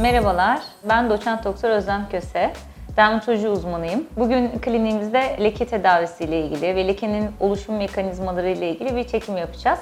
Merhabalar, ben doçent doktor Özlem Köse. Dermatoloji uzmanıyım. Bugün kliniğimizde leke tedavisiyle ilgili ve lekenin oluşum mekanizmaları ile ilgili bir çekim yapacağız.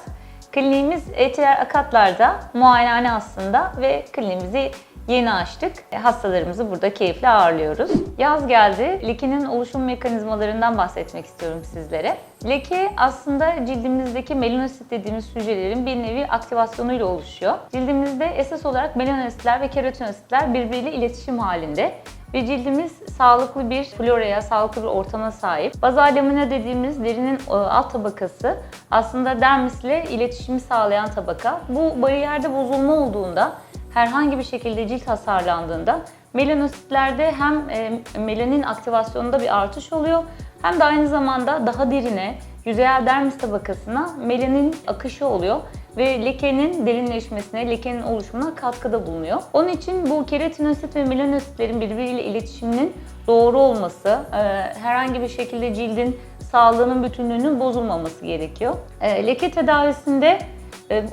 Kliniğimiz Etiler Akatlar'da muayenehane aslında ve kliniğimizi yeni açtık. Hastalarımızı burada keyifle ağırlıyoruz. Yaz geldi. Lekenin oluşum mekanizmalarından bahsetmek istiyorum sizlere. Leke aslında cildimizdeki melanosit dediğimiz hücrelerin bir nevi aktivasyonuyla oluşuyor. Cildimizde esas olarak melanositler ve keratonositler birbiriyle iletişim halinde ve cildimiz sağlıklı bir floraya, sağlıklı bir ortama sahip. Bazal lamina dediğimiz derinin e, alt tabakası aslında dermis ile iletişimi sağlayan tabaka. Bu bariyerde bozulma olduğunda herhangi bir şekilde cilt hasarlandığında melanositlerde hem e, melanin aktivasyonunda bir artış oluyor hem de aynı zamanda daha derine, yüzeyel dermis tabakasına melanin akışı oluyor ve lekenin derinleşmesine, lekenin oluşumuna katkıda bulunuyor. Onun için bu keratinosit ve melanositlerin birbiriyle iletişiminin doğru olması, e, herhangi bir şekilde cildin sağlığının bütünlüğünün bozulmaması gerekiyor. E, Leke tedavisinde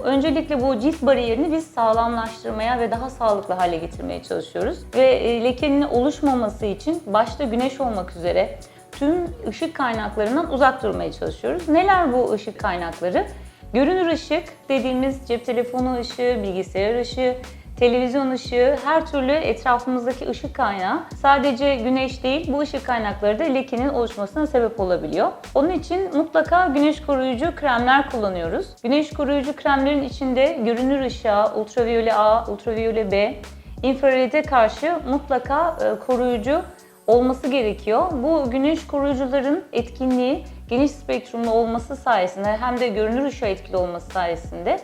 Öncelikle bu cilt bariyerini biz sağlamlaştırmaya ve daha sağlıklı hale getirmeye çalışıyoruz. Ve e, lekenin oluşmaması için başta güneş olmak üzere tüm ışık kaynaklarından uzak durmaya çalışıyoruz. Neler bu ışık kaynakları? Görünür ışık dediğimiz cep telefonu ışığı, bilgisayar ışığı, televizyon ışığı, her türlü etrafımızdaki ışık kaynağı sadece güneş değil bu ışık kaynakları da lekenin oluşmasına sebep olabiliyor. Onun için mutlaka güneş koruyucu kremler kullanıyoruz. Güneş koruyucu kremlerin içinde görünür ışığa, ultraviyole A, ultraviyole B, infrarede karşı mutlaka e, koruyucu olması gerekiyor. Bu güneş koruyucuların etkinliği geniş spektrumlu olması sayesinde hem de görünür ışığa etkili olması sayesinde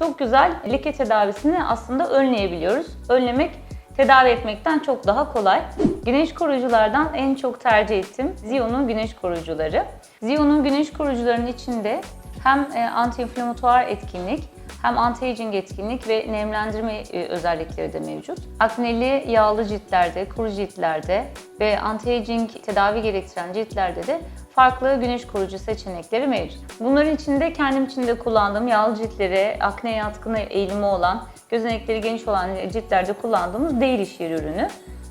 çok güzel leke tedavisini aslında önleyebiliyoruz. Önlemek tedavi etmekten çok daha kolay. Güneş koruyuculardan en çok tercih ettiğim Zion'un güneş koruyucuları. Zion'un güneş koruyucularının içinde hem e, anti-inflamatuar etkinlik hem anti-aging etkinlik ve nemlendirme e, özellikleri de mevcut. Akneli, yağlı ciltlerde, kuru ciltlerde ve anti-aging tedavi gerektiren ciltlerde de farklı güneş koruyucu seçenekleri mevcut. Bunların içinde kendim için de kullandığım yağlı ciltlere, akne yatkın eğilimi olan, gözenekleri geniş olan ciltlerde kullandığımız değil iş yeri ürünü.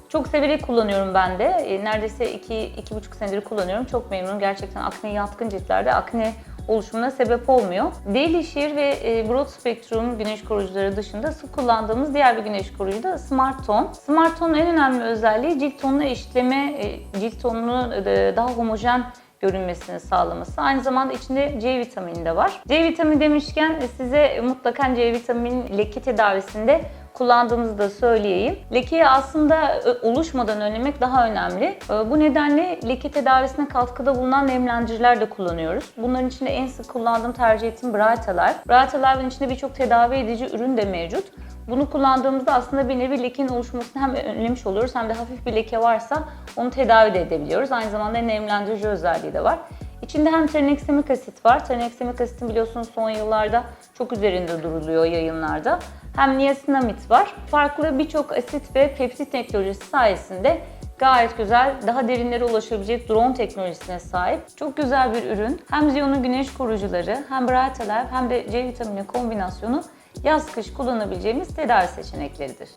Çok severek kullanıyorum ben de. E, Neredeyse 2-2,5 senedir kullanıyorum. Çok memnunum. Gerçekten akne yatkın ciltlerde akne oluşumuna sebep olmuyor. Delişir ve e, Broad Spectrum güneş koruyucuları dışında sık kullandığımız diğer bir güneş koruyucu da Smart Tone. Smart Tone'un en önemli özelliği cilt tonunu eşitleme, e, cilt tonunu e, daha homojen görünmesini sağlaması. Aynı zamanda içinde C vitamini de var. C vitamini demişken size mutlaka C vitamini leke tedavisinde kullandığımızı da söyleyeyim. Lekeyi aslında oluşmadan önlemek daha önemli. Bu nedenle leke tedavisine katkıda bulunan nemlendiriciler de kullanıyoruz. Bunların içinde en sık kullandığım, tercih ettiğim Brightelar. Brightelar'ın içinde birçok tedavi edici ürün de mevcut. Bunu kullandığımızda aslında bir nevi lekenin oluşmasını hem önlemiş oluyoruz hem de hafif bir leke varsa onu tedavi de edebiliyoruz. Aynı zamanda nemlendirici özelliği de var. İçinde hem traneksemik asit var. Traneksemik asitin biliyorsunuz son yıllarda çok üzerinde duruluyor yayınlarda. Hem niasinamid var. Farklı birçok asit ve peptit teknolojisi sayesinde gayet güzel, daha derinlere ulaşabilecek drone teknolojisine sahip. Çok güzel bir ürün. Hem Zion'un güneş koruyucuları, hem Bright Alive hem de C vitamini kombinasyonu yaz kış kullanabileceğimiz tedavi seçenekleridir.